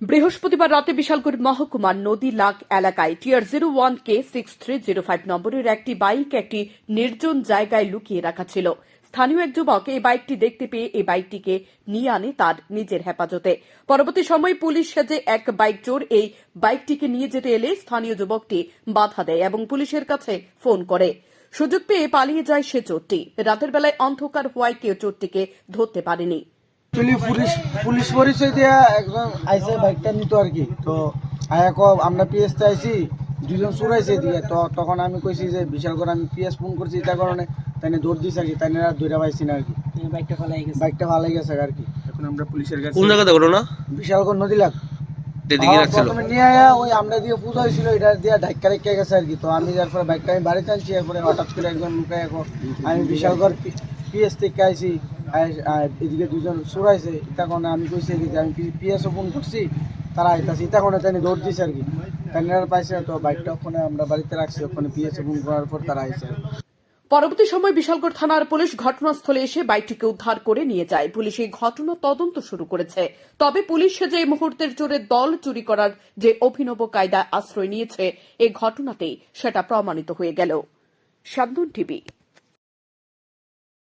বৃহস্পতিবার রাতে বিশালগড় মহকুমার নদী লাগ এলাকায় টিয়ার zero one K six three zero five নম্বরের একটি বাইক একটি নির্জন জায়গায় লুকিয়ে রাখা ছিল। স্থানীয় এক যুবক এই বাইকটি দেখতে পেয়ে এই বাইকটিকে নিয়ে আনে তার নিজের হেফাজতে। পরবর্তী সময় পুলিশ সেজে এক বাইক চোর এই বাইকটিকে নিয়ে যেতে এলে স্থানীয় যুবকটি বাধা দেয় এবং পুলিশের কাছে ফোন করে। সুযোগ পেয়ে পালিয়ে যায় সে চোরটি। রাতের বেলায় অন্ধকার হওয়ায় কেউ চোরটিকে ধরতে পারেনি। অ্যাকচুয়ালি পুলিশ পুলিশ পরিচয় দিয়া একজন আইসে বাইকটা নিত আর কি। তো আয়া ক আমরা পিএসতে আইছি দুজন চুরাইছে দিয়ে তো তখন আমি কইছি যে বিশাল করে আমি পিএস ফোন করছি এটা কারণে তাই দৌড় দিছে আর কি। তাই আর দৌড়া পাইছি না আর কি। বাইকটা ফালাই গেছে। বাইকটা ভালো গেছে আর কি। এখন আমরা পুলিশের কাছে কোন জায়গাতে ঘটনা? বিশালগড় নদী লাগ এদিকে প্রথমে নিয়ে আয়া ওই আমরা দিয়ে পূজা হয়েছিল এটা দিয়ে ধাক্কা রেখে গেছে আর কি। তো আমি যার পরে বাইকটা আমি বাড়িতে আনছি এরপরে হঠাৎ করে একজন আমি বিশালগড় পিএস থেকে আইছি আই- আই- এদিকে দুজন চুরাইছে তখন আমি কইছি এদিকে আমি পিএসও ফোন করছি, তারা আইতাছি তখন তাই দৌড় দিছে আর কি। তাই পাইছে তো বাইকটা ওখানে আমরা বাড়িতে রাখছি, ওখানে পিএসও ফোন করার পর তারা আইছে। পরবর্তী সময় বিশালগড় থানার পুলিশ ঘটনাস্থলে এসে বাইকটিকে উদ্ধার করে নিয়ে যায়। পুলিশ এই ঘটনা তদন্ত শুরু করেছে। তবে পুলিশ যে মুহূর্তের জোরে দল চুরি করার যে অভিনব কায়দায় আশ্রয় নিয়েছে এই ঘটনাতেই সেটা প্রমাণিত হয়ে গেল। শান্তন টিভি